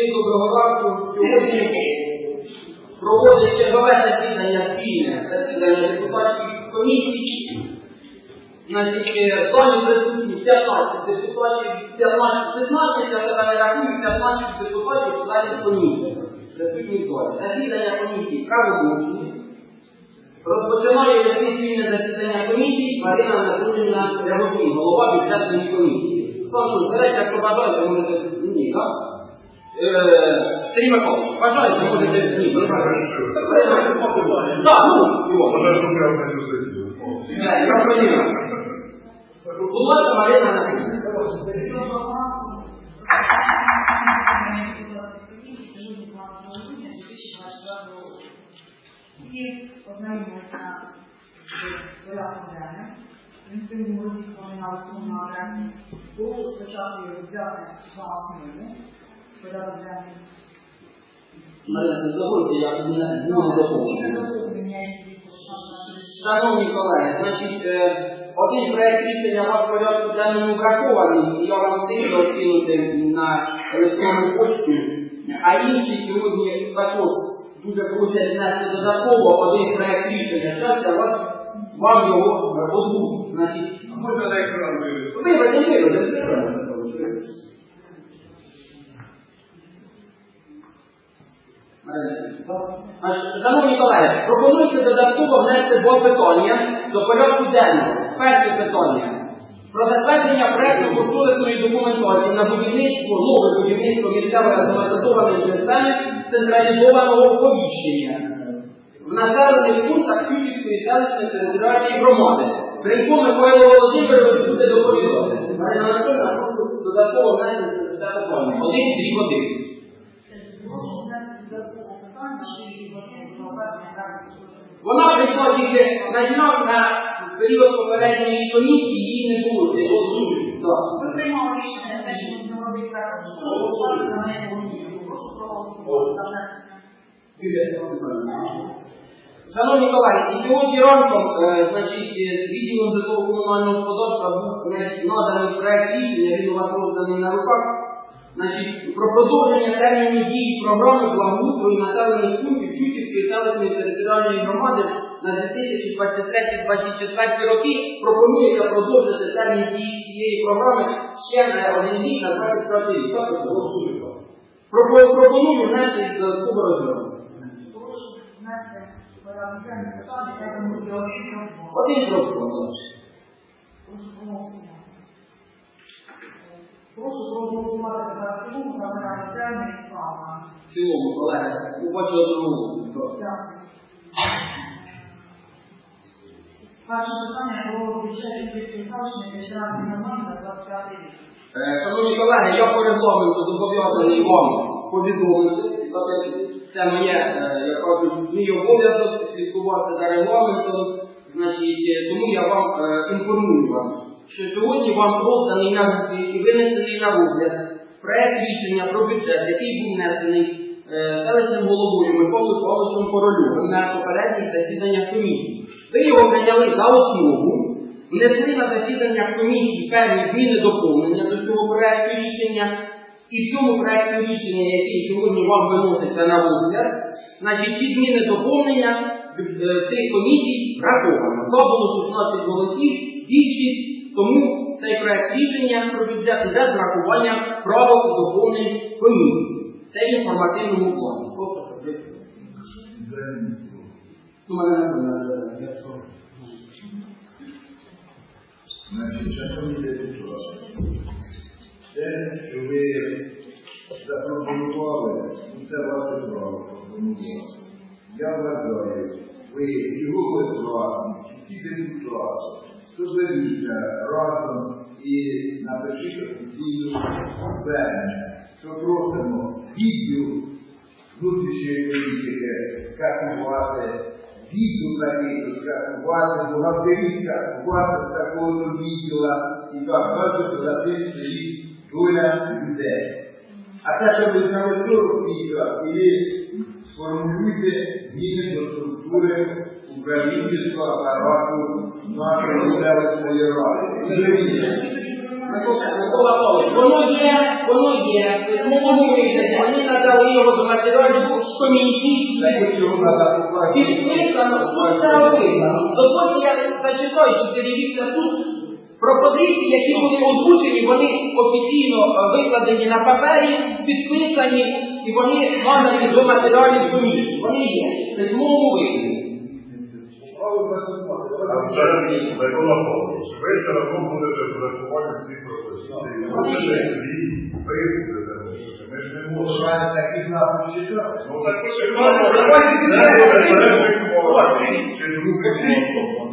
Всім доброго. Сьогодні проводить чергове засідання спільне, засідання депутатських комісій. Значить, е, в залі присутні 15 депутатів, 15, 16, я тебе не рахую, 15 депутатів в залі комісії. Присутні в. Засідання комісії правомочні. Розпочинає спільне засідання комісії Марина Анатоліївна Рябокін, голова бюджетної комісії. Прошу, берете, якщо бажаєте, можете ні, так? Е, Сергій Миколаївич, бажаєте, можете ні, ви бажаєте. Так, ну, його. Е, Я розумію. Будь ласка, Марина Анатоліївна. І ознайомилися з порядком денним. Він сьогодні розвідками на основному адресі. Було спочатку його взяти за основу. Порядок денний. Марина, не забудьте, я не не доповню. Шановні колеги, значить, е, один проект рішення у вас порядку денному врахований, і я вам встигну оцінити на електронну почту, а інші сьогодні також дуже просять внести додатково один проект рішення. Зараз я вас, вам його озвучу. Значить, Можна на екран вивести? виведемо, виведемо, виведемо. Шановні колеги, пропонується додатково внести два питання до порядку денного. Перше питання. Про затвердження проекту кошторисної документації на будівництво, нове будівництво місцевої автоматизованої системи централізованого оповіщення в населених пунктах Кютівської селищної територіальної громади. Кринко Микола Володимирович буде доповідати. Марина Анатольовна, прошу додатково внести це питання. Один, дві години. Вона прийшла тільки починав на період попередньої комісії, її не було. Це розумію. Так. Ми приймали рішення, те, що ми робити так, на неї Прошу проголосувати за внесення. Шановні колеги, і сьогодні ранком, е, значить, е, з відділом житлово-комунального господарства був е, наданий проект рішення, він у вас розданий на руках. Значить, про продовження терміну дії програми благоустрою населених пунктів Чутівської селищної територіальної громади на 2023-2024 роки пропонується продовжити термін дії цієї програми ще на один рік на 23 рік. Так, голосуємо. Пропо- Пропоную внести додатково розгляду. Прошу внести Дякую. Перше питання про бюджет Київської селищної територіальної громади на 25 рік. Е, Шановні колеги, я по регламенту зобов'язаний вам повідомити. Тобто Це моє, е, як кажуть, мій обов'язок слідкувати за регламентом. Значить, е, тому я вам е, інформую вас, що сьогодні вам розданий на і винесений на розгляд проект рішення про бюджет, який був внесений е, селищним головою Миколою Павловичем Корольовим на попередніх засіданнях комісії. Ви його прийняли за основу, внесли на засідання комісії певні зміни доповнення до цього проекту рішення, і в цьому проекті рішення, який сьогодні вам виноситься на розгляд, значить ці зміни доповнення е, цих комісій враховано. То було 16 голосів, більшість, тому цей проект рішення про бюджет йде з врахуванням правок і доповнень комісії. Це в інформативному плані. Ви- Ну, мене не буде. Депутати, те, що ви запропонували, ну, це ваше право пропонувати. Я вважаю, ви і голови, і всі депутати, соберіться разом і напишіть офіційну звернення, що просимо відділ внутрішньої політики скасувати, відділ такий, скасувати, бухгалтерів скасувати з такого відділа і так далі, що записує їх доля людей. А те, що ви знали 40 місяців, і сформулюйте зміни до місцевої ради. Микола Микола Павлович, воно є, воно є, мовому вигляді, вони надали його до матеріалів комісії, підписано, тут це описано. Я зачитаю, що телевізія тут пропозиції, які були озвучені, вони офіційно викладені на папері, підписані, і вони надані до матеріалів комісії. Вони є. Це в мовому вигляді. А вже вечора ви будете врахувати ці пропозиції. Ви будете. Ми ж не Може, можемо. таких знаків читати. Ну так почекаємо, давайте підтримувати. Чи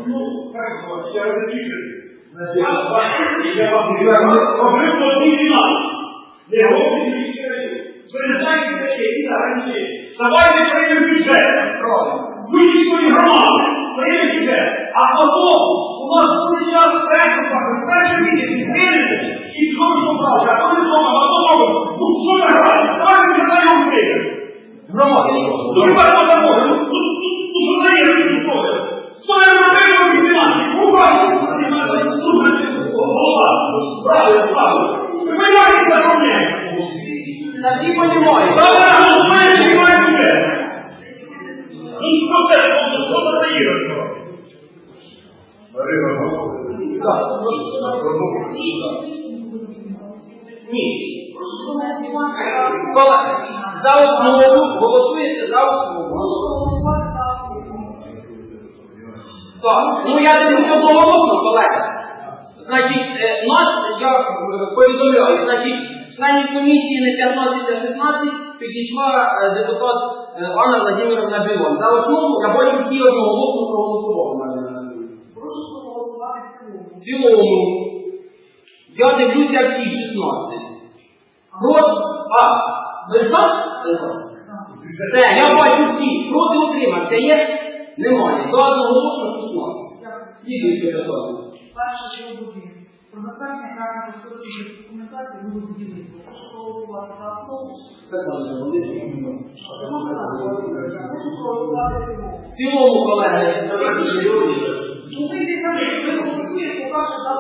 Ну, хорошо, я розумію. Значить, Я бачу, я вам говорю війна. Не говорю міський район. Ви не знаєте, що які гарантії. Давайте приймемо бюджет. Вищої громади. Приймемо бюджет. А потім у нас буде час першого, перший місяць змінити і знову поправити. А коли знову, а потім знову. Ну що ми граємо? Давайте не даємо приймемо. Громади. Ну, і так не може. Ну, тут, вже є історія. Що я робив у Фінляндії? Буває, слухайте, голова, справи, справи. Всі понімають. Добре, ну, ми не маємо де. Ну, що це, ну, що це за ігор? Марина, Ні. Колеги, за основу голосуєте за основу. Так, ну я думаю, що одноголосно, колеги. Значить, е, нас, я повідомляю, значить, членів комісії не 15, а 16 підійшла е, депутат е, Анна Владимировна Білон. За основу я бачу всі одноголосно проголосували. Прошу проголосувати в цілому. В цілому, я дивлюся всі 16. Проти, а, ви? Ви. Все, я бачу всі. Проти утримався є? Немає. За одноголосно 16. Слідуюче питання. Перше що за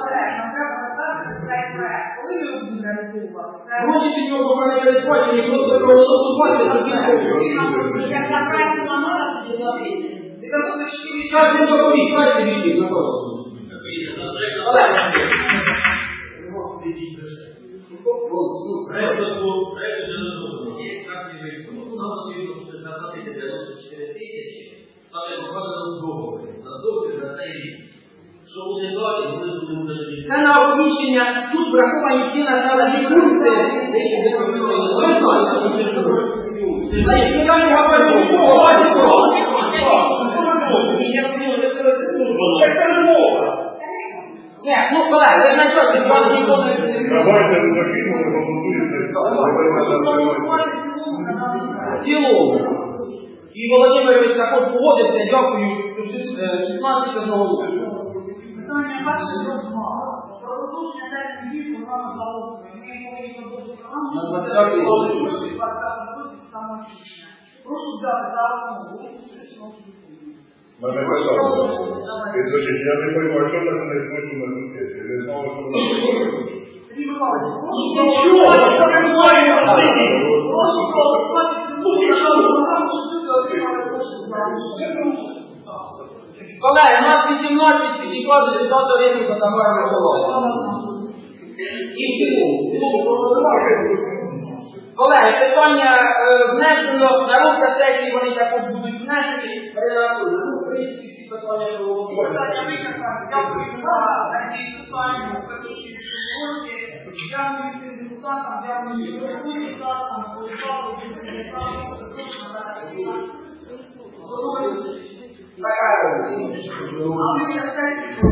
проект. Нам треба затвердити цей проект. Коли ви його будете реалізовувати? Це Гроші під нього поки не передбачені, просто проголосувати за кілька. як на проект номера, там як вкладено в договір, на договір на цей рік. Що буде далі, коли буде буде Це на оповіщення, тут враховані всі населені пункти, які не повідомлені. Ви знаєте, що це таке. Значить, ну, я не говорю, о, бачите, про. Ні, я хотів, що це розумію. Це перемога. Ні, ну, колеги, ви знаєте, що це ніколи не давайте ви закинемо, голосуєте. Прошу проголосувати в цілому на даний проект. В цілому. І Володимирович також погодився, дякую, що шіс- е, 16 одного. Питання перше до два. Про продовження терміну дії програми благоустрою. Ми повинні продовжити програму. На 25 році. 25 році, саме січня. Прошу взяти за основу. Мене питання. І, значить, я не розумію, що так не слышу на концерті. Не знав, що ви Сергій Михайлович, прошу Нічого, проголосувати. це не має можливості. Прошу проголосувати. Ну, якщо ви програму, що ви отримали кошти за Колеги, у нас 18 підійшла до депутата Рівника Тамара Миколаївна. І в. Колеги, питання е, внесено на розгляд сесії, вони також будуть внесені. Анатоліївна, ну, в принципі, всі питання проголосували. Дякую за році. Дякую депутатам, дякую депутатам, Олександру, депутатам,